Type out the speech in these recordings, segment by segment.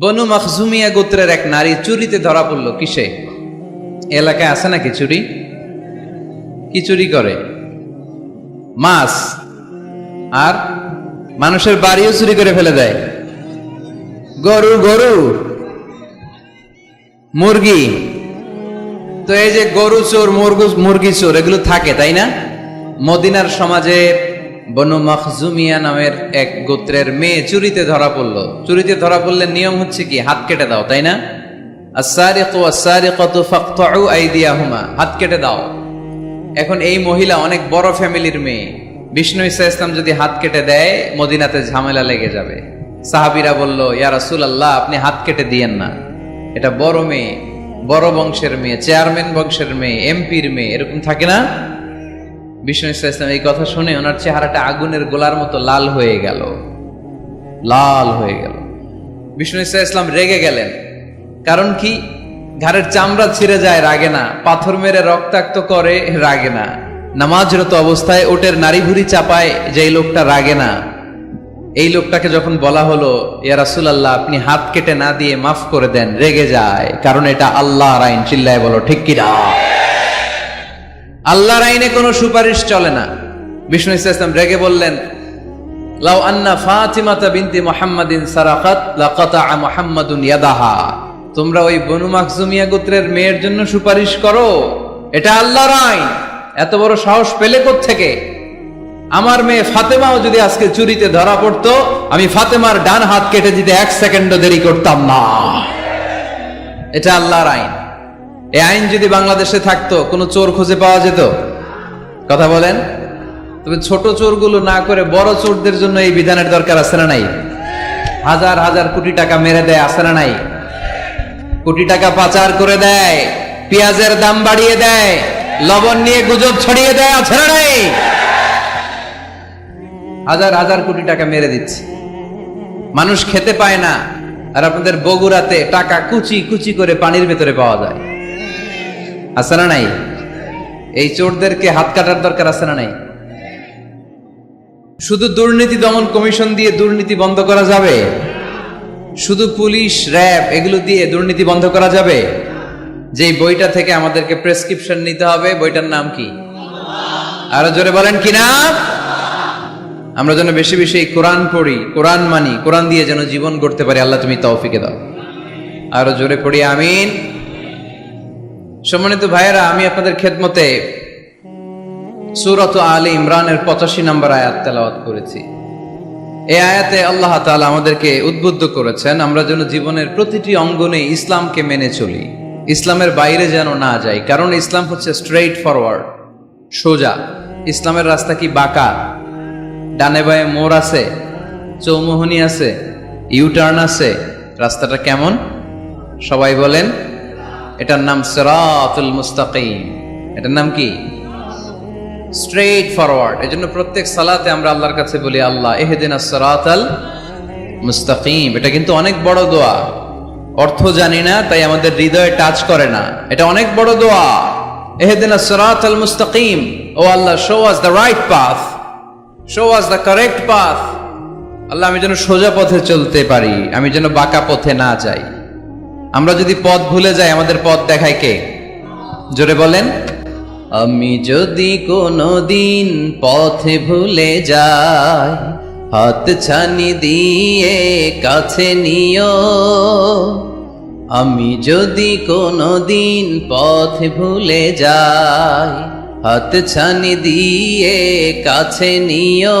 বনু মখজুমিয়া গোত্রের এক নারী চুরিতে ধরা পড়ল। কিসে? এলাকায় আছে নাকি চুরি? কি চুরি করে? মাছ। আর? মানুষের বাড়িও চুরি করে ফেলে দেয়। গরু গরু। মুরগি। তো এই যে গরু চোর, মুরগু, মুরগি চোর, এগুলো থাকে, তাই না? মদিনার সমাজে বনু মখজুমিয়া নামের এক গোত্রের মেয়ে চুরিতে ধরা পড়ল। চুরিতে ধরা পড়লে নিয়ম হচ্ছে কি? হাত কেটে দাও, তাই না? হাত কেটে দাও। এখন এই মহিলা অনেক বড় ফ্যামিলির মেয়ে। বিষ্ণু ইসা ইসলাম যদি হাত কেটে দেয়, মদিনাতে ঝামেলা লেগে যাবে। সাহাবিরা বলল, ইয়া রাসূলুল্লাহ, আপনি হাত কেটে দিয়েন না। এটা বড় মেয়ে, বড় বংশের মেয়ে, চেয়ারম্যান বংশের মেয়ে, এমপির মেয়ে, এরকম থাকে না? বিষ্ণু ইসা ইসলাম এই কথা শুনে ওনার চেহারাটা আগুনের গোলার মতো লাল হয়ে গেল। লাল হয়ে গেল। বিষ্ণু ইসা ইসলাম রেগে গেলেন। কারণ কি? ঘাড়ের চামড়া ছিঁড়ে যায়, রাগে না। পাথর মেরে রক্তাক্ত করে, রাগে না। নামাজরত অবস্থায় ওটের নারী ভুড়ি চাপায় যে লোকটা রাগে না। এই লোকটাকে যখন বলা হলো, ইয়া রাসূলুল্লাহ, আপনি হাত কেটে না দিয়ে মাফ করে দেন, রেগে যায়। কারণ এটা আল্লাহ আইন। চিল্লায় বলো, ঠিক কিনা আল্লাহর আইনে কোনো সুপারিশ চলে না। বিষ্ণু ইসলাম রেগে বললেন, লাউ আন্না ফাতিমাতা বিনতি মুহাম্মাদিন সারাকাত লাকাতা মুহাম্মাদুন ইয়াদাহা। তোমরা ওই বনু মাকজুমিয়া গোত্রের মেয়ের জন্য সুপারিশ করো। এটা আল্লাহর আইন। এত বড় সাহস পেলে থেকে আমার মেয়ে ফাতেমাও যদি আজকে চুরিতে ধরা পড়তো, আমি ফাতেমার ডান হাত কেটে দিতে এক সেকেন্ডও দেরি করতাম না। এটা আল্লাহর আইন। এই আইন যদি বাংলাদেশে থাকতো, কোনো চোর খুঁজে পাওয়া যেত? কথা বলেন। তবে ছোট চোরগুলো না করে বড় চোরদের জন্য এই বিধানের দরকার আছে না নাই? হাজার হাজার কোটি টাকা মেরে দেয়, আছে না নাই? কোটি টাকা পাচার করে দেয়, পেঁয়াজের দাম বাড়িয়ে দেয়, লবণ নিয়ে গুজব ছড়িয়ে দেয়, আছে না নাই? হাজার হাজার কোটি টাকা মেরে দিচ্ছে। মানুষ খেতে পায় না, আর আপনাদের বগুড়াতে টাকা কুচি কুচি করে পানির ভেতরে পাওয়া যায়। আছে না নাই? এই চোরদেরকে হাত কাটার দরকার আছে না নাই? শুধু দুর্নীতি দমন কমিশন দিয়ে দুর্নীতি বন্ধ করা যাবে? শুধু পুলিশ, র্যাব, এগুলো দিয়ে দুর্নীতি বন্ধ করা যাবে? যে বইটা থেকে আমাদেরকে প্রেসক্রিপশন নিতে হবে, বইটার নাম কি? আরও জোরে বলেন কি নাম আমরা যেন বেশি বেশি কোরআন পড়ি, কোরআন মানি, কোরআন দিয়ে যেন জীবন গড়তে পারি, আল্লাহ তুমি তৌফিকে দাও। আরও জোরে পড়ি, আমিন। সম্মানিত ভাইয়েরা, আমি আপনাদের খেদমতে সুরত আলী ইমরানের পঁচাশি নম্বর আয়াত তেলাওয়াত করেছি। এই আয়াতে আল্লাহ তাআলা আমাদেরকে উদ্বুদ্ধ করেছেন, আমরা যেন জীবনের প্রতিটি অঙ্গনে ইসলামকে মেনে চলি, ইসলামের বাইরে যেন না যাই। কারণ ইসলাম হচ্ছে স্ট্রেইট ফরওয়ার্ড সোজা। ইসলামের রাস্তা কি বাঁকা? ডানে বায়ে মোড় আছে? চৌমোহনী আছে? ইউটার্ন আছে? রাস্তাটা কেমন? সবাই বলেন এটার নাম সিরাতুল মুস্তাকিম। এটার নাম কি? স্ট্রেট ফরওয়ার্ড এজন্য প্রত্যেক সালাতে আমরা আল্লাহর কাছে বলি, আল্লাহ, এহেদিন সিরাতাল মুস্তাকিম। এটা কিন্তু অনেক বড় দোয়া। অর্থ জানি না, তাই আমাদের হৃদয়ে টাচ করে না। এটা অনেক বড় দোয়া। এহেদিন সিরাতাল মুস্তাকিম। O Allah show us the right path show us the correct path Allah, আমি যেন সোজা পথে চলতে পারি। আমি যেন বাঁকা পথে না যাই। আমরা যদি পথ ভুলে যাই, আমাদের পথ দেখায় কে? জোরে বলেন। আমি যদি কোনো দিন পথে ভুলে যাই, হাত ছানি দিয়ে কাছে নিও। আমি যদি কোনো দিন পথ ভুলে যাই, হাত ছানি দিয়ে কাছে নিও।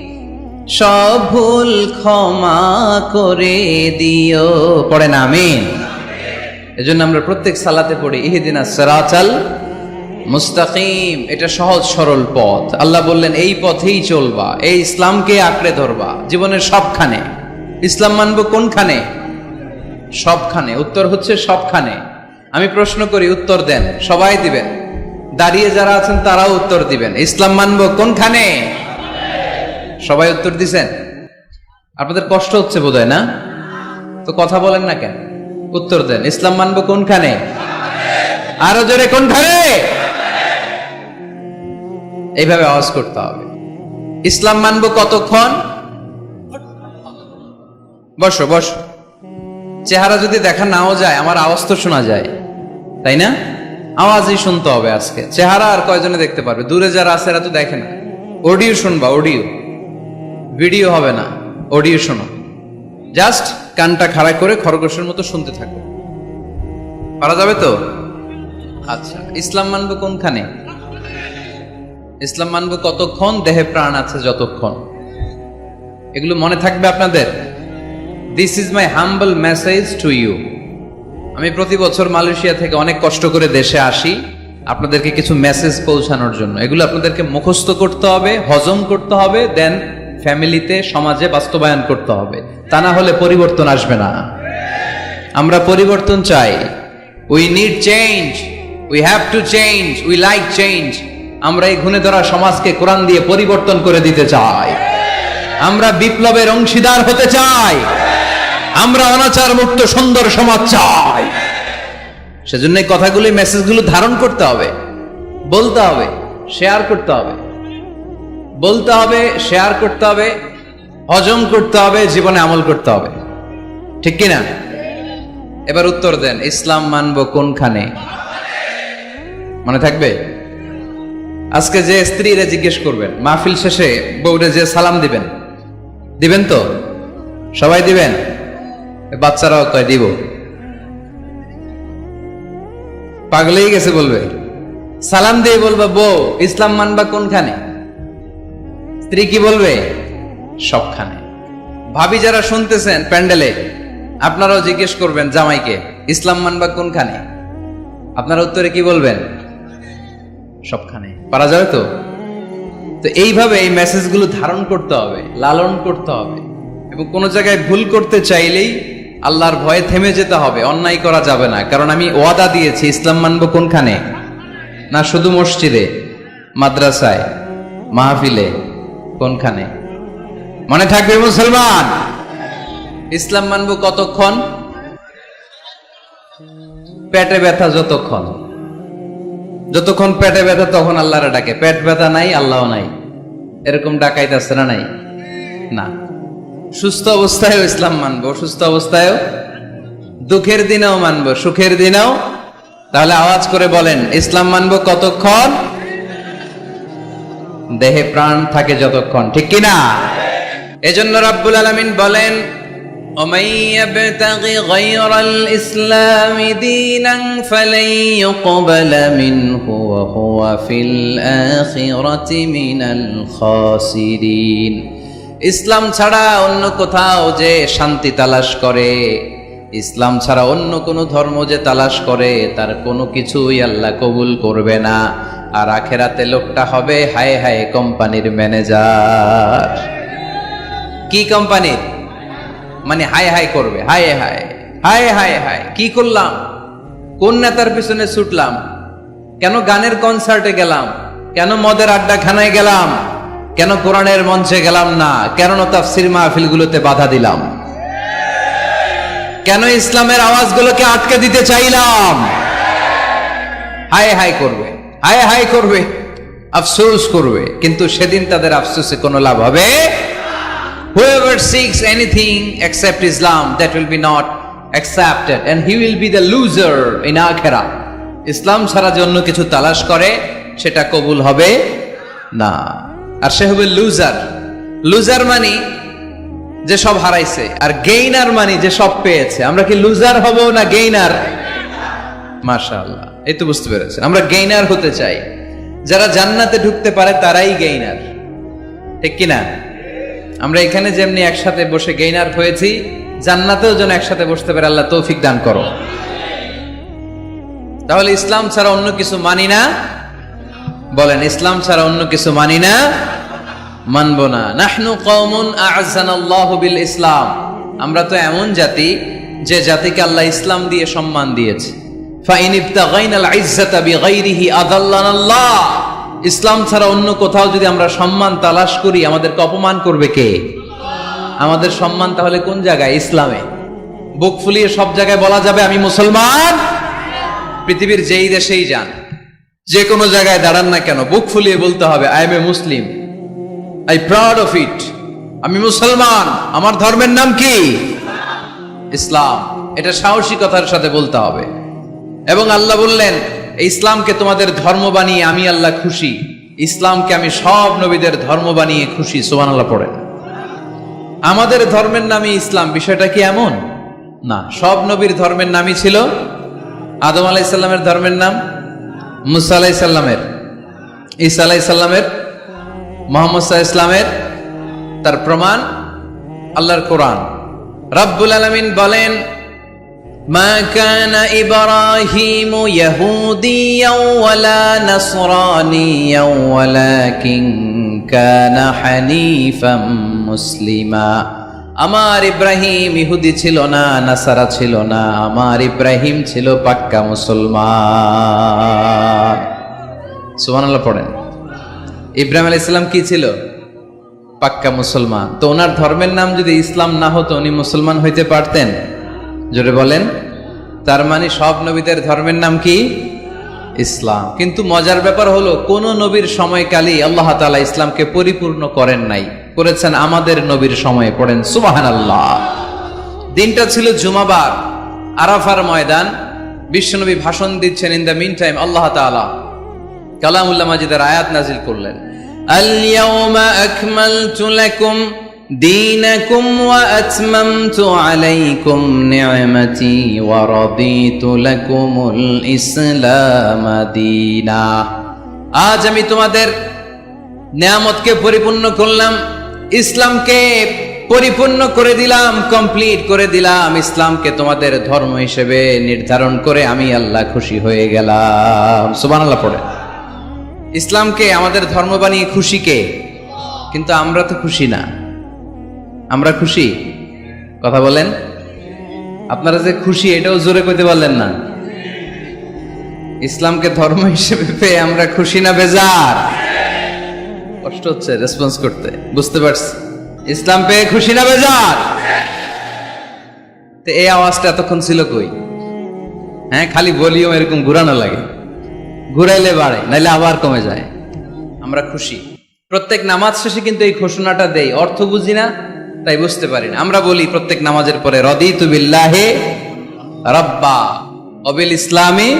সব ভুল ক্ষমা করে দিও। পড়েন, আমিন। এজন্য আমরা প্রত্যেক সালাতে পড়ি, ইহিদিনা সিরাতাল মুস্তাকিম। এটা সহজ, সরল পথ। আল্লাহ বললেন, এই পথেই চলবা, এই ইসলামকে আঁকড়ে ধরবা, জীবনের সবখানে। ইসলাম মানব কোনখানে? সবখানে। উত্তর হচ্ছে সবখানে। আমি প্রশ্ন করি, উত্তর দেন, সবাই দিবেন? দাঁড়িয়ে যারা আছেন, তারাও উত্তর দিবেন। ইসলাম মানব কোনখানে? সবাই উত্তর দিছেন? আপনাদের কষ্ট হচ্ছে বোধহয়, না? তো কথা বলেন না কেন? উত্তর দেন। ইসলাম মানবো কোনখানে? আরও জোরে, কোনখানে? এইভাবে আওয়াজ করতে হবে। ইসলাম মানবো কতক্ষণ? বসো বসো। চেহারা যদি দেখা নাও যায়, আমার আওয়াজ তো শোনা যায়, তাই না? আওয়াজই শুনতে হবে আজকে। চেহারা আর কয়জনে দেখতে পারবে? দূরে যারা আছে এরা তো দেখে না। অডিও শুনবা, অডিও। ভিডিও হবে না, অডিও শোনো। জাস্ট কানটা খাড়া করে খরগোশের মতো শুনতে থাকো। পারা যাবে তো? আচ্ছা ইসলাম মানবো কোনখানে? ইসলাম মানবো কতক্ষণ? দেহে প্রাণ আছে যতক্ষণ। এগুলো মনে থাকবে আপনাদের? This is my humble message to you আমি প্রতি বছর মালয়েশিয়া থেকে অনেক কষ্ট করে দেশে আসি, আপনাদেরকে কিছু মেসেজ পৌঁছানোর জন্য। এগুলো আপনাদেরকে মুখস্থ করতে হবে, হজম করতে হবে দেন ফ্যামিলিতে সমাজে বাস্তবায়ন করতে হবে। তা না হলে পরিবর্তন আসবে না। আমরা পরিবর্তন চাই। We need change we have to change we like change আমরা এই ঘুণে ধরা সমাজকে কোরআন দিয়ে পরিবর্তন করে দিতে চাই। আমরা বিপ্লবের অংশীদার হতে চাই। আমরা অনাচার মুক্ত সুন্দর সমাজ চাই। সেজন্য কথাগুলি মেসেজগুলো ধারণ করতে হবে। বলতে হবে শেয়ার করতে হবে। বলতে হবে শেয়ার করতে হবে, হজম করতে হবে, জীবনে আমল করতে হবে। ঠিক কিনা? এবার উত্তর দেন, ইসলাম মানবো কোনখানে? মনে থাকবে? আজকে যে স্ত্রীরা জিজ্ঞেস করবেন, মাহফিল শেষে বউরে যে সালাম দিবেন দিবেন তো? সবাই দিবেন? বাচ্চারাও কয়, দিব। পাগলেই গেছে বলবে। সালাম দিয়ে বলবে, বউ, ইসলাম মানবা কোনখানে? স্ত্রী কি বলবে? সবখানে। ভাবি যারা শুনতেছেন প্যান্ডেলে, আপনারাও জিজ্ঞেস করবেন জামাইকে, ইসলাম মানবা কোনখানে? আপনারা উত্তরে কি বলবেন? সবখানে। পারা যাবে তো? তো এইভাবে এই মেসেজগুলো ধারণ করতে হবে, লালন করতে হবে। এবং কোনো জায়গায় ভুল করতে চাইলেই আল্লাহর ভয়ে থেমে যেতে হবে, অন্যায় করা যাবে না। কারণ আমি ওয়াদা দিয়েছি, ইসলাম মানব কোনখানে? না শুধু মসজিদে, মাদ্রাসায়, মাহফিলে। কোনখানে? মনে থাকবে মুসলমান? ইসলাম মানব কতক্ষণ? পেটে ব্যথা যতক্ষণ। যতক্ষণ পেটে ব্যথা তখন আল্লাহরে ডাকে। পেট ব্যথা নাই আল্লাহ নাই। এরকম ডাকাইতেছে না নাই? না। সুস্থ অবস্থায়ও ইসলাম মানবো সুস্থ অবস্থায়ও। দুঃখের দিনেও মানবো, সুখের দিনেও। তাহলে আওয়াজ করে বলেন, ইসলাম মানবো কতক্ষণ? দেহে প্রাণ থাকে যতক্ষণ ঠিক কিনা এজন্য রাব্বুল আলামিন বলেন ومن يبتغ غير الإسلام دينا فلن يقبل منه وهو في الآخرة من الخاسرين ইসলাম ছাড়া অন্য কোথাও যে শান্তি তালাশ করে ইসলাম ছাড়া অন্য কোনো ধর্ম যে তালাশ করে তার কোনো কিছুই আল্লাহ কবুল করবে না আর আখেরাতে লোকটা হবে হায় হায় কোম্পানির ম্যানেজার। কি কোম্পানির? মানে হায় হায় করবে, হায় হায় হায় হায় হায়। কি করলাম? কোন নেতার পিছনে ছুটলাম? কেন গানের কনসার্টে গেলাম? কেন মদের আড্ডাখানায় গেলাম? কেন কোরআনের মঞ্চে গেলাম না? কেন তাফসির মাহফিলগুলোতে বাধা দিলাম? কেন ইসলামের আওয়াজগুলোকে আটকে দিতে চাইলাম? হায় হায় করবে। হায় হায় করবে আফসোস করবে কিন্তু সেদিন তাদের আফসোসে কোনো লাভ হবে Whoever seeks anything except Islam, that will be not accepted, and he will be the loser in akhirah. ইসলাম ছাড়া যে অন্য কিছু তালাশ করে সেটা কবুল হবে না। আর সে হবে লুজার লুজার মানে যে সব হারাইছে আর গেইনার মানে যে সব পেয়েছে। আমরা কি লুজার হব না গেইনার মাশাআল্লাহ। এই তো বুঝতে পেরেছেন। আমরা গেইনার হতে চাই। যারা জান্নাতে ঢুকতে পারে, তারাই গেইনার ঠিক কিনা? আমরা এখানে যেমনি একসাথে বসে গেইনার হয়েছি, জান্নাতেও যেন একসাথে বসতে পারে, আল্লাহ তৌফিক দান করো। তাহলে ইসলাম ছাড়া অন্য কিছু মানি না? বলেন, ইসলাম ছাড়া অন্য কিছু মানি না? মানব না। নাহনু কওমুন আ'আযানাল্লাহু বিল ইসলাম। আমরা তো এমন জাতি, যে জাতিকে আল্লাহ ইসলাম দিয়ে সম্মান দিয়েছে। ইসলাম ছাড়া অন্য কোথাও যদি আমরা সম্মান, তালাশ করি, আমাদেরকে অপমান করবে কে? আমাদের সম্মান তাহলে কোন জায়গায়? ইসলামে। বুক ফুলিয়ে সব জায়গায় বলা যাবে, আমি মুসলমান? পৃথিবীর যেই দেশেই যান যে কোনো জায়গায় দাঁড়ান না কেন, বুক ফুলিয়ে বলতে হবে I am a Muslim I proud of it আমি মুসলমান, আমার ধর্মের নাম কি? ইসলাম, এটা সাহসিকতার সাথে বলতে হবে। এবং আল্লাহ বললেন, ইসলামকে তোমাদের ধর্ম বানিয়ে আমি আল্লাহ খুশি। ইসলামকে আমি সব নবীদের ধর্ম বানিয়ে খুশি। সোমান আল্লাহ পড়েন। আমাদের ধর্মের নামই ইসলাম, বিষয়টা কি এমন? না, সব নবীর ধর্মের নামই ছিল আদম আলাইসাল্লামের ধর্মের নাম, মুসা আলাইসাল্লামের ঈসা আলাইসাল্লামের মোহাম্মদ সাহা ইসলামের তার প্রমাণ আল্লাহর কোরআন। রব্বুল আলমিন বলেন ما كان إبراهيم يهوديا ولا نصرانيا ولكن كان حنيفا مسلما আমার ইব্রাহিম ইহুদি ছিল না নাসারা ছিল না আমার ইব্রাহিম ছিল পাক্কা মুসলমান সুবহানাল্লাহ পড়েন ইব্রাহিম আলাইহিস সালাম কি ছিল পাক্কা মুসলমান তো ওনার ধর্মের নাম যদি ইসলাম না হতো উনি মুসলমান হইতে পারতেন জোরে বলেন। তার মানে সব নবীদের ধর্মের নাম কি? ইসলাম। কিন্তু মজার ব্যাপার হলো, কোন নবীর সময়কালেই আল্লাহ তালা ইসলামকে পরিপূর্ণ করেন নাই। করেছেন আমাদের নবীর সময়ে, পড়েন সুবাহান আল্লাহ দিনটা ছিল জুমাবার, আরাফার ময়দান। বিশ্বনবী ভাষণ দিচ্ছেন ইন দ্য মিন টাইম আল্লাহ তালা কালামুল্লা মাজিদের আয়াত নাজিল করলেন। আল دينكم وأتممت عليكم نعمتي ورضيت لكم الإسلام دينا আজ আমি তোমাদের নিয়ামতকে পরিপূর্ণ করলাম ইসলামকে পরিপূর্ণ করে দিলাম কমপ্লিট করে দিলাম ইসলামকে তোমাদের ধর্ম হিসেবে নির্ধারণ করে আমি আল্লাহ খুশি হয়ে গেলাম সুবহানাল্লাহ পড়ে ইসলামকে আমাদের ধর্ম বানিয়ে খুশি কে কিন্তু আমরা তো খুশি না আমরা খুশি? কথা বলেন। আপনারা যে খুশি, এটাও জোরে কইতে পারলেন না। ইসলামকে ধর্ম হিসেবে পেয়ে আমরা খুশি না বেজার? কষ্ট হচ্ছে রেসপন্স করতে। বুঝতে পারছি। ইসলাম পেয়ে খুশি না বেজার? তো এই আওয়াজটা এতক্ষণ ছিল কই? হ্যাঁ খালি ভলিউম এরকম ঘুরানো লাগে। ঘুরাইলে বাড়ে, নাইলে আবার কমে যায়। আমরা খুশি। প্রত্যেক নামাজ শেষে কিন্তু এই ঘোষণাটা দেই। অর্থ বুঝি না তাই বুঝতে পারি না। আমরা বলি প্রত্যেক নামাজের পরে, রদিতু বিল্লাহে রব্বা। অবিল ইসলামী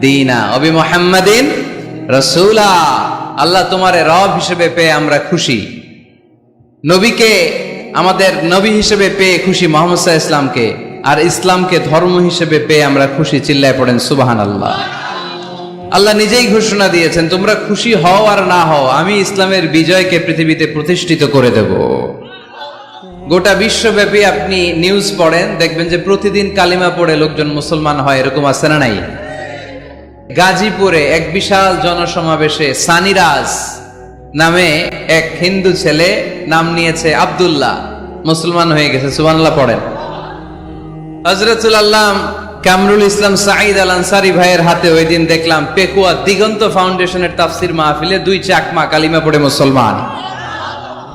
দিনা, অবি মোহাম্মদিন রসুলা। আল্লাহ তোমারে রব হিসেবে পেয়ে আমরা খুশি। নবীকে, আমাদের নবী হিসেবে পেয়ে খুশি মোহাম্মদ সাহা ইসলামকে আর ইসলামকে ধর্ম হিসেবে পেয়ে আমরা খুশি, চিল্লায় পড়েন সুবাহান আল্লাহ আল্লাহ নিজেই ঘোষণা দিয়েছেন, তোমরা খুশি হও আর না হও, আমি ইসলামের বিজয়কে পৃথিবীতে প্রতিষ্ঠিত করে দেব। গোটা বিশ্বব্যাপী আপনি নিউজ পড়েন, দেখবেন যে প্রতিদিন কালিমা পড়ে লোকজন মুসলমান হয়, এরকম আছে না নাই? গাজীপুরে এক বিশাল জনসমাবেশে সানিরাজ নামে এক হিন্দু ছেলে নাম নিয়েছে আব্দুল্লাহ, মুসলমান হয়ে গেছে সুবানাল্লাহ পড়েন। হজরতুল আল্লাহ কামরুল ইসলাম সাঈদ আল আনসারি ভাইয়ের হাতে ওই দিন দেখলাম পেকুয়া দিগন্ত ফাউন্ডেশনের তাফসির মাহফিলে দুই চাকমা কালিমা পড়ে মুসলমান।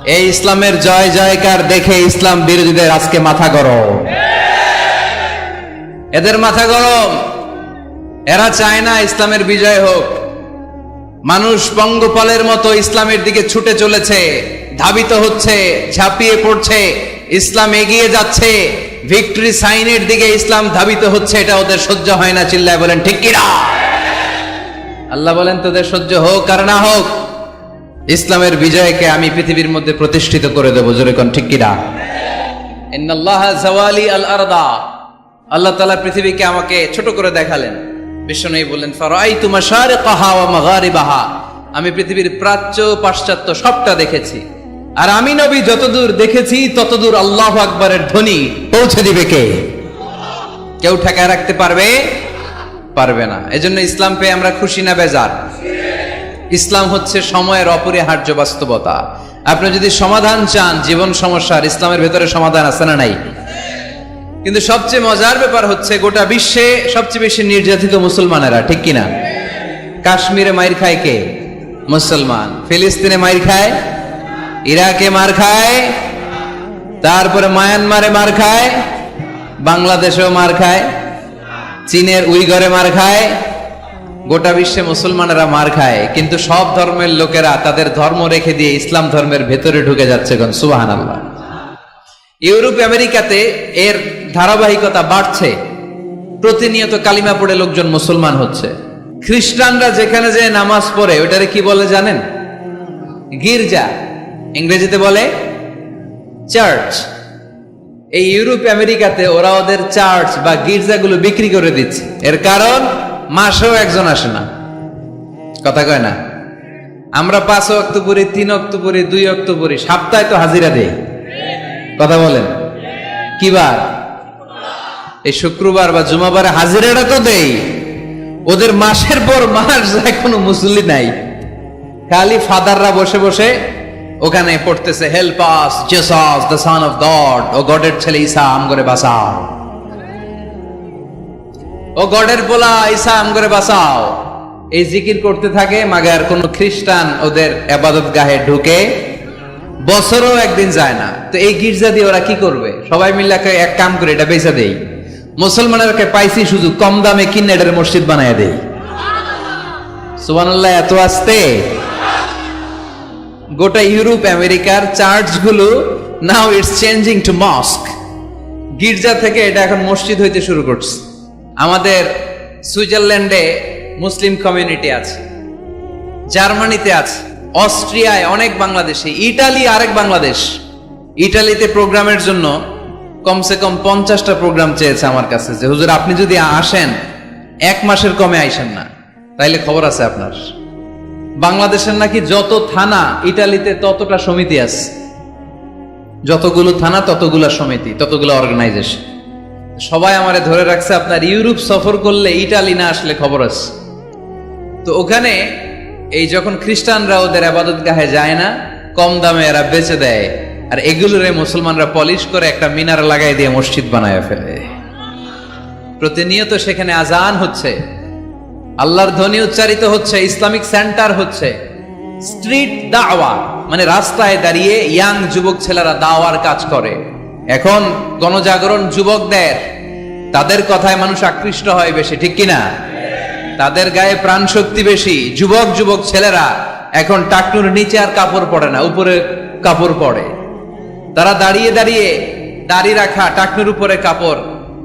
এই ইসলামের জয় জয়কার দেখে ইসলাম বিরোধীদের আজকে মাথা গরম। এদের মাথা গরম। এরা চায় না ইসলামের বিজয় হোক। মানুষ পঙ্গপালের মতো ইসলামের দিকে ছুটে চলেছে, ধাবিত হচ্ছে, ঝাঁপিয়ে পড়ছে, ইসলাম এগিয়ে যাচ্ছে, ভিক্টরি সাইনের দিকে ইসলাম ধাবিত হচ্ছে, এটা ওদের সহ্য হয় না, চিল্লায় বলেন, ঠিক কিনা? আল্লাহ বলেন, তোদের সহ্য হোক আর না হোক ইসলামের বিজয়কে আমি পৃথিবীর মধ্যে প্রতিষ্ঠিত করে দেবো, জোরে কোন ঠিক কিনা? আল্লাহ তাআলা পৃথিবীকে আমাকে ছোট করে দেখালেন। বিষ্ণু বললেন ফারাইতু মাশারিকাহা ওয়া মাগারিবাহা। আমি পৃথিবীর প্রাচ্য পাশ্চাত্য সবটা দেখেছি। আর আমি নবী যতদূর দেখেছি, ততদূর আল্লাহ আকবরের ধ্বনি পৌঁছে দিবে কে? কেউ ঠেকায় রাখতে পারবে? পারবে না। এজন্য ইসলাম পেয়ে আমরা খুশি না, বেজার। ইসলাম হচ্ছে সময়ের অপরিহার্য বাস্তবতা। আপনি যদি সমাধান চান, জীবন সমস্যার ইসলামের ভেতরে সমাধান আছে না নাই? কিন্তু সবচেয়ে মজার ব্যাপার হচ্ছে গোটা বিশ্বে সবচেয়ে বেশি নির্যাতিত মুসলমানেরা, ঠিক কিনা কাশ্মীরে মাইর খায় কে? মুসলমান। ফিলিস্তিনে মাইর খায়? ইরাকে মার খায়? তারপরে মায়ানমারে মার খায়? বাংলাদেশেও মার খায়? চীনের উইগরে মার খায়? গোটা বিশ্বে মুসলমানেরা মার খায়, কিন্তু সব ধর্মের লোকেরা তাদের ধর্ম রেখে দিয়ে ইসলাম ধর্মের ভেতরে ঢুকে যাচ্ছে গন সুবাহান আল্লাহ ইউরোপ, আমেরিকাতে এর ধারাবাহিকতা বাড়ছে। প্রতিনিয়ত কালিমা পড়ে লোকজন মুসলমান হচ্ছে। খ্রিস্টানরা যেখানে যে নামাজ পড়ে ওটারে কি বলে জানেন? গির্জা। ইংরেজিতে বলে চার্চ। এই ইউরোপ, আমেরিকাতে ওরা ওদের চার্চ বা গির্জাগুলো বিক্রি করে দিচ্ছে। এর কারণ? মাসেও একজন আসে না। কথা কয় না? আমরা পাঁচ অক্টোবরে তিন অক্ত অক্টোবরে দুই অক্টোবরে সপ্তাহে তো হাজিরা দেই। কথা বলেন। কি বার? এই শুক্রবার বা জুমাবারে হাজিরাটা তো দেই। ওদের মাসের পর মাস যায় কোনো মুসল্লি নাই। খালি ফাদাররা বসে বসে ওখানে পড়তেছে help us Jesus the son of God ও গডের ছেলে ঈসা আম করে বাঁচাও। ও গডের পোলা, ঈসা আম করে বাঁচাও। এই জিকির করতে থাকে মাগার কোন খ্রিস্টান ওদের আবাদত গাহে ঢুকে, বছরও একদিন যায় না। তো এই গির্জা দিয়ে ওরা কি করবে? সবাই মিলে এক কাম করে, এটা বেচা দেই। মুসলমানেরকে পাইছি শুধু কম দামে কিনে এটার মসজিদ বানায় দেই। সুবহানাল্লাহ, এত আসতে? গোটা ইউরোপ, আমেরিকার চার্চগুলো now it's changing to mosque গির্জা থেকে এটা এখন মসজিদ হইতে শুরু করছে। আমাদের সুইজারল্যান্ডে মুসলিম কমিউনিটি আছে, জার্মানিতে আছে, অস্ট্রিয়ায় অনেক বাংলাদেশে, ইটালি আরেক বাংলাদেশ। ইটালিতে প্রোগ্রামের জন্য কমসে কম পঞ্চাশটা প্রোগ্রাম চেয়েছে আমার কাছে যে, হুজুর, আপনি যদি আসেন, এক মাসের কমে আইসেন না। তাইলে খবর আছে আপনার। বাংলাদেশের নাকি যত থানা, ইটালিতে ততটা সমিতি আছে। যতগুলো থানা, ততগুলা সমিতি, ততগুলো অর্গানাইজেশন সবাই আমারে ধরে রাখছে, আপনার ইউরোপ সফর করলে ইটালি না আসলে খবর আছে। তো ওখানে এই যখন খ্রিস্টানরা ওদের আবাদত গাহে যায় না, কম দামে এরা বেচে দেয়। আর এগুলোরে মুসলমানরা পলিশ করে একটা মিনার লাগাই দিয়ে মসজিদ বানায় ফেলে। প্রতিনিয়ত সেখানে আজান হচ্ছে। আল্লাহর ধ্বনি উচ্চারিত হচ্ছে, ইসলামিক সেন্টার হচ্ছে। স্ট্রিট দাওয়া মানে রাস্তায় দাঁড়িয়ে ইয়াং যুবক ছেলেরা দাওয়ার কাজ করে। এখন গণজাগরণ যুবকদের, তাদের কথায় মানুষ আকৃষ্ট হয় বেশি, ঠিক কিনা? তাদের গায়ে প্রাণ শক্তি বেশি, যুবক যুবক ছেলেরা এখন টাকনুর নিচে আর কাপড় পড়ে না, উপরে কাপড় পড়ে তারা দাঁড়িয়ে দাঁড়িয়ে দাড়ি রাখা, টাকনুর উপরে কাপড়,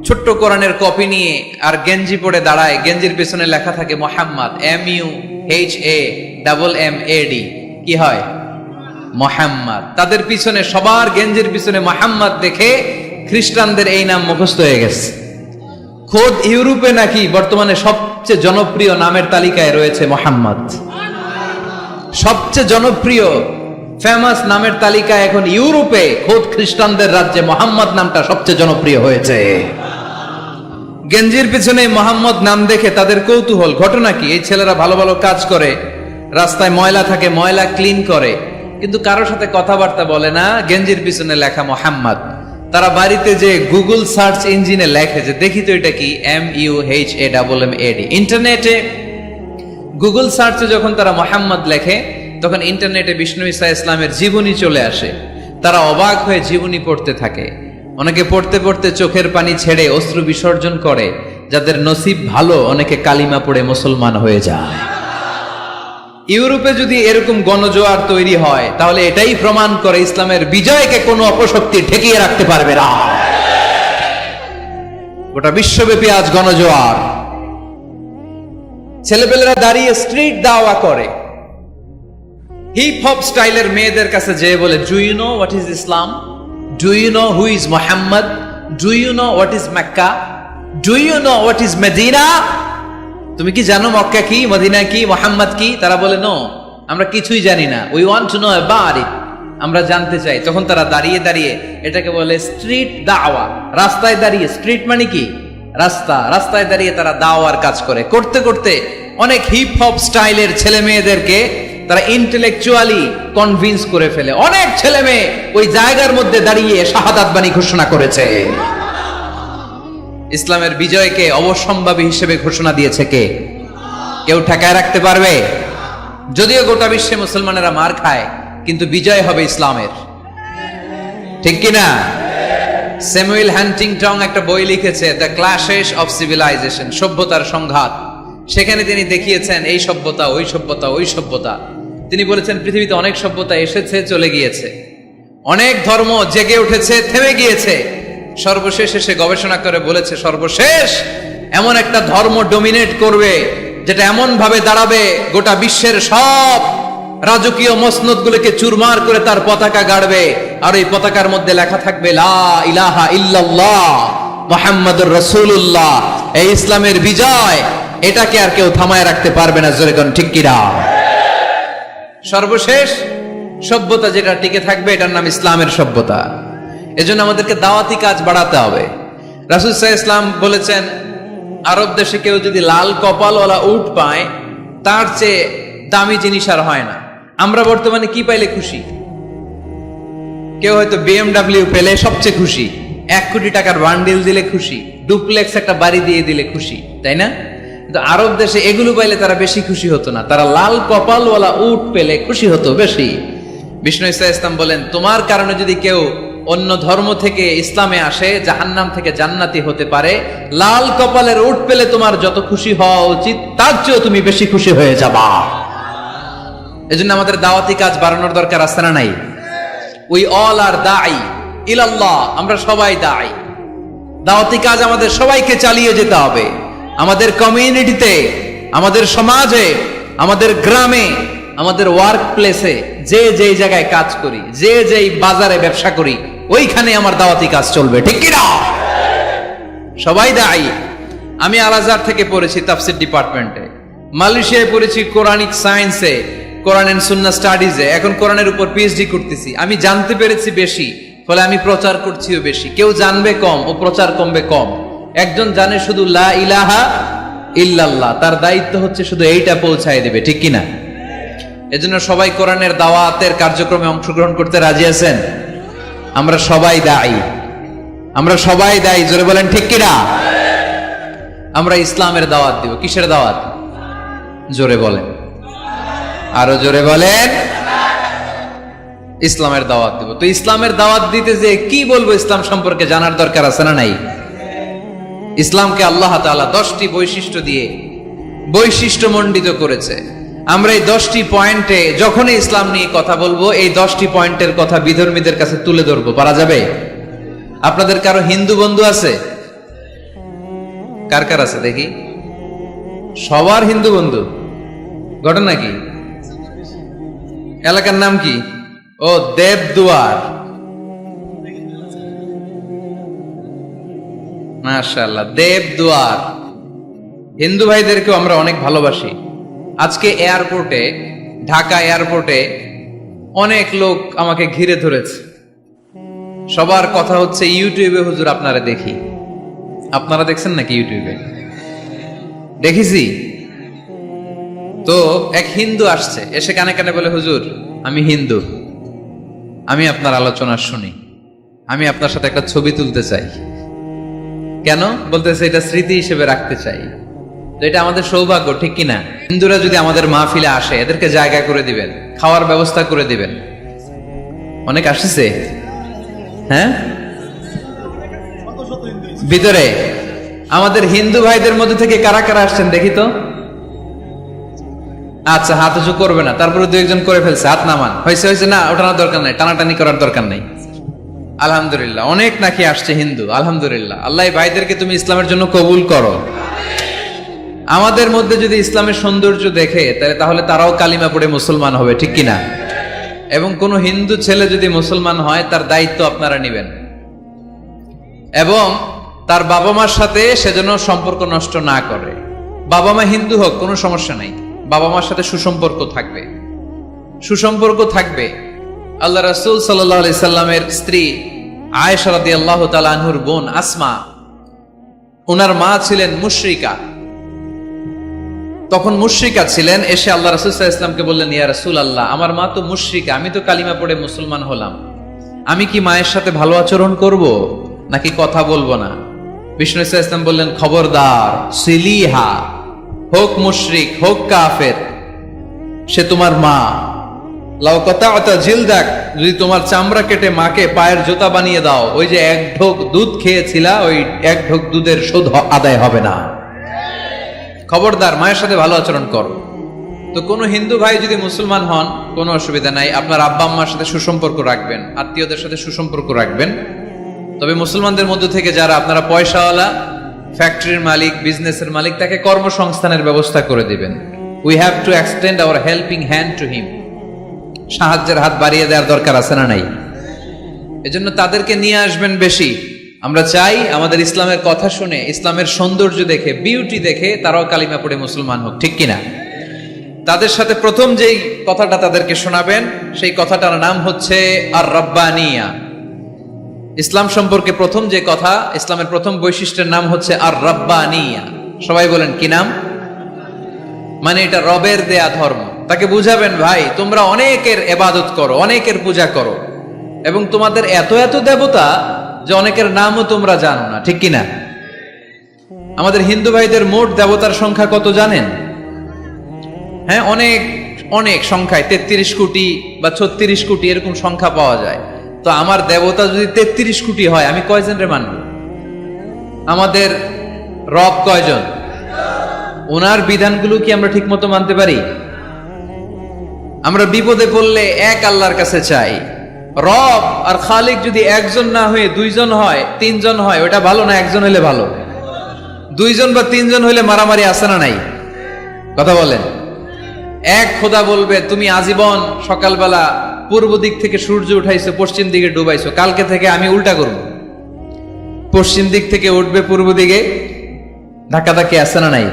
ছোট্ট কোরআনের কপি নিয়ে আর গেঞ্জি পরে দাঁড়ায়। গেঞ্জির পেছনে লেখা থাকে Muhammad M U H A double M A D কি হয়? মোহাম্মদ। তাদের পিছনে, সবার গেঞ্জির পিছনে মোহাম্মদ দেখে খ্রিস্টানদের এই নাম মুখস্থ হয়ে গেছে। খোদ ইউরোপে নাকি বর্তমানে সবচেয়ে জনপ্রিয় নামের তালিকায় রয়েছে মোহাম্মদ। সবচেয়ে জনপ্রিয় ফেমাস নামের তালিকা এখন ইউরোপে। খোদ খ্রিস্টানদের রাজ্যে মোহাম্মদ নামটা সবচেয়ে জনপ্রিয় হয়েছে। গেঞ্জির পিছনে মোহাম্মদ নাম দেখে তাদের কৌতূহল। ঘটনা কি? এই ছেলেরা ভালো ভালো কাজ করে, রাস্তায় ময়লা থাকে, ময়লা ক্লিন করে। কিন্তু কারোর সাথে কথাবার্তা বলে না। গেঞ্জির পিছনে লেখা মোহাম্মদ। তারা বাড়িতে যে গুগল সার্চ ইঞ্জিনে লেখে যে, দেখি তো এটা কি? M U H A double M A D ইন্টারনেটে, গুগল সার্চে যখন তারা মোহাম্মদ লেখে, তখন ইন্টারনেটে বিষ্ণু ইসা ইসলামের জীবনী চলে আসে। তারা অবাক হয়ে জীবনী পড়তে থাকে। অনেকে পড়তে পড়তে চোখের পানি ছেড়ে অশ্রু বিসর্জন করে, যাদের নসিব ভালো, অনেকে কালিমা পড়ে মুসলমান হয়ে যায়। ইউরোপে যদি এরকম গণজোয়ার তৈরি হয়, তাহলে এটাই প্রমাণ করে ইসলামের বিজয়কে কোনো অপশক্তি ঠেকিয়ে রাখতে পারবে না। গোটা বিশ্বব্যাপী আজ গণজোয়ার। ছেলেপেলেরা দাঁড়িয়ে স্ট্রিট দাওয়া করে। হিপ হপ স্টাইলের মেয়েদের কাছে যেয়ে বলে do you know what is Islam do you know who is Muhammad do you know what is Mecca do you know what is Medina তুমি কি জানো মক্কা কি, মদিনা কি, মোহাম্মদ কি? তারা বলে নো আমরা কিছুই জানি না। We want to know about আমরা জানতে চাই। তখন তারা দাঁড়িয়ে দাঁড়িয়ে এটাকে বলে স্ট্রিট দাওয়া রাস্তায় দাঁড়িয়ে স্ট্রিট মানে কি? রাস্তা। রাস্তায় দাঁড়িয়ে তারা দাওয়ার কাজ করে। করতে করতে অনেক হিপ হপ স্টাইলের ছেলে মেয়েদেরকে তারা ইন্টেলেকচুয়ালি কনভিন্স করে ফেলে। অনেক ছেলে মেয়ে ওই জায়গার মধ্যে দাঁড়িয়ে শাহাদাত বাণী ঘোষণা করেছে। ইসলামের বিজয়কে অবসম্ভাবী হিসেবে ঘোষণা দিয়েছে কে? কেউ ঠেকায় রাখতে পারবে? যদিও গোটা বিশ্বে মুসলমানেরা মার খায়, কিন্তু বিজয় হবে ইসলামের। ঠিক কিনা? স্যামুয়েল হ্যান্টিংটং একটা বই লিখেছে, দ্য ক্লাশেস অফ সিভিলাইজেশন সভ্যতার সংঘাত। সেখানে তিনি দেখিয়েছেন, এই সভ্যতা, ওই সভ্যতা ওই সভ্যতা। তিনি বলেছেন, পৃথিবীতে অনেক সভ্যতা এসেছে, চলে গিয়েছে। অনেক ধর্ম জেগে উঠেছে, থেমে গিয়েছে। সর্বশেষ এসে গবেষণা করে বলেছে, সর্বশেষ এমন একটা ধর্ম ডোমিনেট করবে, যেটা এমন ভাবে দাঁড়াবে, গোটা বিশ্বের সব রাজকীয় মসনদ গুলোকে চুরমার করে তার পতাকা গাড়বে। আর এই পতাকার মধ্যে লেখা থাকবে, লা ইলাহা মোহাম্মদুর রসুল্লাহ এই ইসলামের বিজয় এটাকে আর কেউ থামায় রাখতে পারবে না জোরেগন ঠিক কিরা সর্বশেষ সভ্যতা যেটা টিকে থাকবে, এটার নাম ইসলামের সভ্যতা। এজন্য আমাদেরকে দাওয়াতি কাজ বাড়াতে হবে। রাসুল সাহ ইসলাম বলেছেন, আরব দেশে কেউ যদি লাল কপালওয়ালা উট পায়, তার চেয়ে দামি জিনিস আর হয় না। আমরা বর্তমানে কি পাইলে খুশি? কেউ হয়তো বিএমডাব্লিউ পেলে সবচেয়ে খুশি, এক কোটি টাকার বান্ডিল দিলে খুশি, ডুপ্লেক্স একটা বাড়ি দিয়ে দিলে খুশি, তাই না? কিন্তু আরব দেশে এগুলো পাইলে তারা বেশি খুশি হতো না। তারা লাল কপালওয়ালা উট পেলে খুশি হতো বেশি। বিষ্ণু ইসা ইসলাম বলেন, তোমার কারণে যদি কেউ অন্য ধর্ম থেকে ইসলামে আসে, জাহান্নাম থেকে জান্নাতি হতে পারে। লাল কপালের উট পেলে তোমার যত খুশি হওয়া উচিত, তার চেয়েও তুমি বেশি খুশি হয়ে যাবা। এজন্য আমাদের দাওয়াতি কাজ বাড়ানোর দরকার আছে না নাই? উই অল আর দাই ইলাল্লাহ আমরা সবাই দাই দাওয়াতি কাজ আমাদের সবাইকে চালিয়ে যেতে হবে। আমাদের কমিউনিটিতে, আমাদের সমাজে, আমাদের গ্রামে, আমাদের ওয়ার্ক প্লেসে যে যেই জায়গায় কাজ করি, যে যেই বাজারে ব্যবসা করি ওইখানে আমার দাওয়াতি কাজ চলবে, ঠিক কিনা? সবাই দায়ী। আমি আলাজার থেকে পড়েছি তাফসির ডিপার্টমেন্টে। মালয়েশিয়ায় পড়েছি কোরআনিক সায়েন্সে, কোরআন এন্ড সুন্না স্টাডিজে, এখন কোরআনের উপর পিএইচডি করতেছি। আমি জানতে পেরেছি বেশি, ফলে আমি প্রচার করছিও বেশি। কেউ জানবে কম, ও প্রচার কমবে কম। একজন জানে শুধু লা ইলাহা ইল্লাল্লাহ, তার দায়িত্ব হচ্ছে শুধু এইটা পৌঁছায় দেবে, ঠিক কিনা? এজন্য সবাই কোরআনের দাওয়াতের কার্যক্রমে অংশগ্রহণ করতে রাজি আছেন? আমরা সবাই দায়ী। আমরা সবাই দায়ী, জোরে বলেন ঠিক কিনা? আমরা ইসলামের দাওয়াত দিব, কিসের দাওয়াত? জোরে বলেন। আরও জোরে বলেন। ইসলামের দাওয়াত দিব। তো ইসলামের দাওয়াত দিতে যে কি বলব ইসলাম সম্পর্কে জানার দরকার আছে না নাই? ইসলামকে আল্লাহ তাআলা দশটি বৈশিষ্ট্য দিয়ে বৈশিষ্ট্য মণ্ডিত করেছে। আমরা এই দশটি পয়েন্টে যখনই ইসলাম নিয়ে কথা বলব, এই দশটি পয়েন্টের কথা বিধর্মীদের কাছে তুলে ধরবো। পারা যাবে? আপনাদের কারও হিন্দু বন্ধু আছে? কার কার আছে দেখি? সবার হিন্দু বন্ধু। ঘটনা কি? এলাকার নাম কি? ও, দেবদুয়ার। মাশাআল্লাহ, দেবদুয়ার। হিন্দু ভাইদেরকেও আমরা অনেক ভালোবাসি। আজকে এয়ারপোর্টে, ঢাকা এয়ারপোর্টে অনেক লোক আমাকে ঘিরে ধরেছে। সবার কথা হচ্ছে, ইউটিউবে হুজুর আপনারা দেখি। আপনারা দেখছেন নাকি ইউটিউবে? দেখেছি। তো এক হিন্দু আসছে, এসে কানে কানে বলে, হুজুর, আমি হিন্দু। আমি আপনার আলোচনা শুনি। আমি আপনার সাথে একটা ছবি তুলতে চাই। কেন? বলতেছে, এটা স্মৃতি হিসেবে রাখতে চাই। এটা আমাদের সৌভাগ্য, ঠিক কিনা? হিন্দুরা যদি আমাদের মাহফিলে আসে, এদেরকে জায়গা করে দিবেন, খাওয়ার ব্যবস্থা করে দিবেন। অনেক আসছে? হ্যাঁ? ভিতরে। আমাদের হিন্দু ভাইদের মধ্যে থেকে কারা কারা আসছেন দেখি তো? আচ্ছা হাত উঁচু করবে না। তারপরে দু একজন করে ফেলছে, হাত নামান। হয়েছে হয়েছে, না, ওঠানোর দরকার নাই, টানাটানি করার দরকার নাই। আলহামদুলিল্লাহ, অনেক নাকি আসছে হিন্দু, আলহামদুলিল্লাহ। আল্লাহ ভাইদেরকে তুমি ইসলামের জন্য কবুল করো। আমাদের মধ্যে যদি ইসলামের সৌন্দর্য দেখে, তাহলে তাহলে তারাও কালিমা পড়ে মুসলমান হবে, ঠিক কিনা? এবং কোন হিন্দু ছেলে যদি মুসলমান হয়, তার দায়িত্ব আপনারা নেবেন। এবং তার বাবা মার সাথে সেজন্য সম্পর্ক নষ্ট না করে। বাবা মা হিন্দু হোক, কোনো সমস্যা নাই। বাবা মার সাথে সুসম্পর্ক থাকবে। সুসম্পর্ক থাকবে। আল্লাহ রাসূল আলাইহি সাল্লামের স্ত্রী আয়েশা রাদিয়াল্লাহু তাআলা আনহুর বোন আসমা ওনার মা ছিলেন মুশরিকা। তখন মুশরিকা ছিলেন, এসে আল্লাহ রাসূল সাল্লাল্লাহু আলাইহি ইসলামকে বললেন, ইয়া রাসূল আল্লাহ আমার মা তো মুশরিকা, আমি তো কালিমা পড়ে মুসলমান হলাম। আমি কি মায়ের সাথে ভালো আচরণ করব, নাকি কথা বলব না? বিষ্ণু ইসা ইসলাম বললেন, খবরদার, সিলিহা, হোক মুশরিক, হোক কাফের, সে তোমার মা। লাউ কথা ঝিল দেখ যদি তোমার চামড়া কেটে মাকে পায়ের জুতা বানিয়ে দাও, ওই যে এক ঢোক দুধ খেয়েছিলা, ওই এক ঢোক দুধের শোধ আদায় হবে না। খবরদার, মায়ের সাথে ভালো আচরণ করো। তো কোনো হিন্দু ভাই যদি মুসলমান হন, কোনো অসুবিধা নাই, আপনার আব্বা আম্মার সাথে সুসম্পর্ক রাখবেন, আত্মীয়দের সাথে সুসম্পর্ক রাখবেন। তবে মুসলমানদের মধ্য থেকে যারা আপনারা পয়সাওয়ালা, ফ্যাক্টরির মালিক, বিজনেসের মালিক, তাকে কর্মসংস্থানের ব্যবস্থা করে দিবেন। We have to extend our helping hand to him সাহায্যের হাত বাড়িয়ে দেওয়ার দরকার আছে না নাই? এজন্য তাদেরকে নিয়ে আসবেন বেশি। আমরা চাই আমাদের ইসলামের কথা শুনে, ইসলামের সৌন্দর্য দেখে বিউটি দেখে তারাও কালিমা পড়ে মুসলমান হোক, ঠিক কিনা? তাদের সাথে প্রথম যেই কথাটা তাদেরকে শোনাবেন, সেই কথাটার নাম হচ্ছে আর রব্বানিয়া ইসলাম সম্পর্কে প্রথম যে কথা, ইসলামের প্রথম বৈশিষ্ট্যের নাম হচ্ছে আর রব্বানিয়া সবাই বলেন, কি নাম? মানে এটা রবের দেয়া ধর্ম। তাকে বুঝাবেন, ভাই, তোমরা অনেকের এবাদত করো, অনেকের পূজা করো এবং তোমাদের এত এত দেবতা যে অনেকের নামও তোমরা জানো না, ঠিক কিনা? আমাদের হিন্দু ভাইদের মোট দেবতার সংখ্যা কত জানেন? হ্যাঁ অনেক অনেক সংখ্যায়, তেত্রিশ কোটি বা ছত্রিশ কোটি এরকম সংখ্যা পাওয়া যায়। তো আমার দেবতা যদি তেত্রিশ কোটি হয়, আমি কয়জন রে মানব? আমাদের রব কয়জন? ওনার বিধানগুলো কি আমরা ঠিক মতো মানতে পারি? আমরা বিপদে পড়লে এক আল্লাহর কাছে চাই। রব আর খালিক যদি একজন না হয়ে দুইজন হয়, তিনজন হয়, ওটা ভালো না একজন হলে ভালো? দুইজন বা তিনজন হলে মারামারি আসে না নাই? কথা বলেন। এক খোদা বলবে, তুমি আজীবন সকালবেলা পূর্ব দিক থেকে সূর্য উঠাইছো, পশ্চিম দিকে ডুবাইছো, কালকে থেকে আমি উল্টা করব। পশ্চিম দিক থেকে উঠবে পূর্ব দিকে ধাক্কা ধাক্কি আসে না নাই?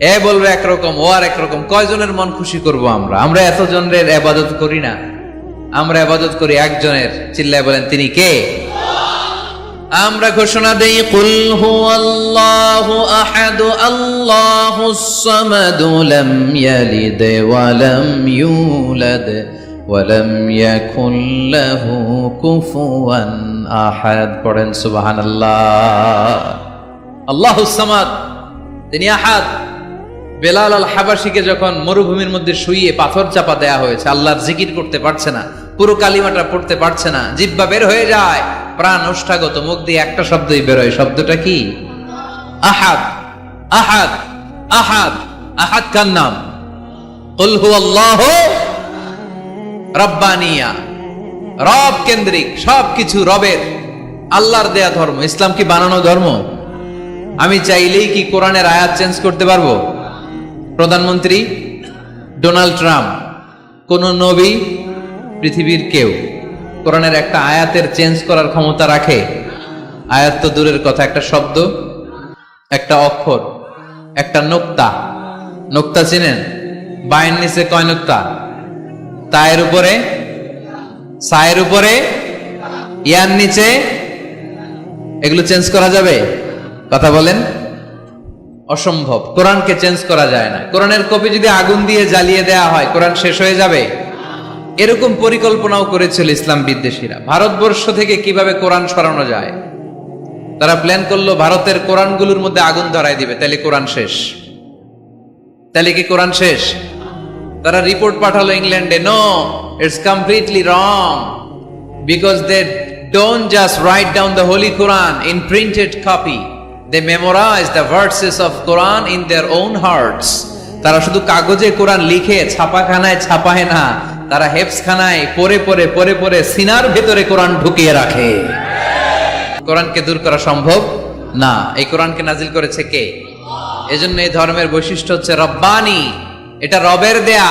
এ বলবে একরকম, ও আর একরকম, কয়জনের মন খুশি করব আমরা? আমরা এতজনের আবাদত করি না। আমরা আবাদত করি একজনের, চিল্লায় বলেন, তিনি কে? আমরা ঘোষণা দেই, কুল হুয়াল্লাহু আহাদ, আল্লাহুস সামাদ, লাম ইয়ালিদ ওয়া লাম ইউলাদ, ওয়া লাম ইয়াকুল লাহু কুফুয়ান আহাদ। পড়েন, সুবহানাল্লাহ। আল্লাহুস সামাদ, তিনি আহাদ। বেলাল আল হাবাসিকে যখন মরুভূমির মধ্যে শুইয়ে পাথর চাপা দেয়া হয়েছে, আল্লাহর জিকির করতে পারছে না। পুরো কালিমাটা পড়তে পারছে না। জিব্বা বের হয়ে যায়। প্রাণ ওষ্ঠাগত মুখ দিয়ে একটা শব্দই বেরোয়। শব্দটা কি? আহাদ। আহাদ। আহাদ। আহাদ কার নাম? কুল হুয়াল্লাহু রব্বানিয়া। রব কেন্দ্রিক, সবকিছু রবের। আল্লাহর দেয়া ধর্ম। ইসলাম কি বানানো ধর্ম? আমি চাইলেই কি কোরআনের আয়াত চেঞ্জ করতে পারব? প্রধানমন্ত্রী ডোনাল্ড ট্রাম্প, কোন নবী পৃথিবীর কেউ কোরআনের একটা আয়াতের চেঞ্জ করার ক্ষমতা রাখে? আয়াত তো দূরের কথা, একটা শব্দ, একটা অক্ষর, একটা নোক্তা। নোক্তা চিনেন? বায়ের নিচে কয় নোক্তা? তায়ের উপরে? সায়ের উপরে? ইয়ার নিচে? এগুলো চেঞ্জ করা যাবে? কথা বলেন। অসম্ভব। কোরআনকে চেঞ্জ করা যায় না। কোরআনের কপি যদি আগুন দিয়ে জ্বালিয়ে দেয়া হয়, কোরআন শেষ হয়ে যাবে? এরকম পরিকল্পনাও করেছিল ইসলাম বিদ্বেষীরা। ভারতবর্ষ থেকে কীভাবে কোরআন সরানো যায়? তারা প্ল্যান করল ভারতের কোরআনগুলোর মধ্যে আগুন ধরায় দিবে। তাহলে কোরআন শেষ। তাহলে কি কোরআন শেষ? তারা রিপোর্ট পাঠালো ইংল্যান্ডে no it's completely wrong because they don't just write down the holy Quran in printed copy they memorise the verses of Quran in their own hearts তারা শুধু কাগজে কোরআন লিখে, ছাপাখানায় ছাপায় না তারা হেফসখানায় পরে পরে পরে পরে সিনার ভেতরে কোরআন ঢুকিয়ে রাখে। কোরআনকে দূর করা সম্ভব? না। এই কোরআনকে নাজিল করেছে কে? এজন্য এই ধর্মের বৈশিষ্ট্য হচ্ছে রব্বানি। এটা রবের দেয়া।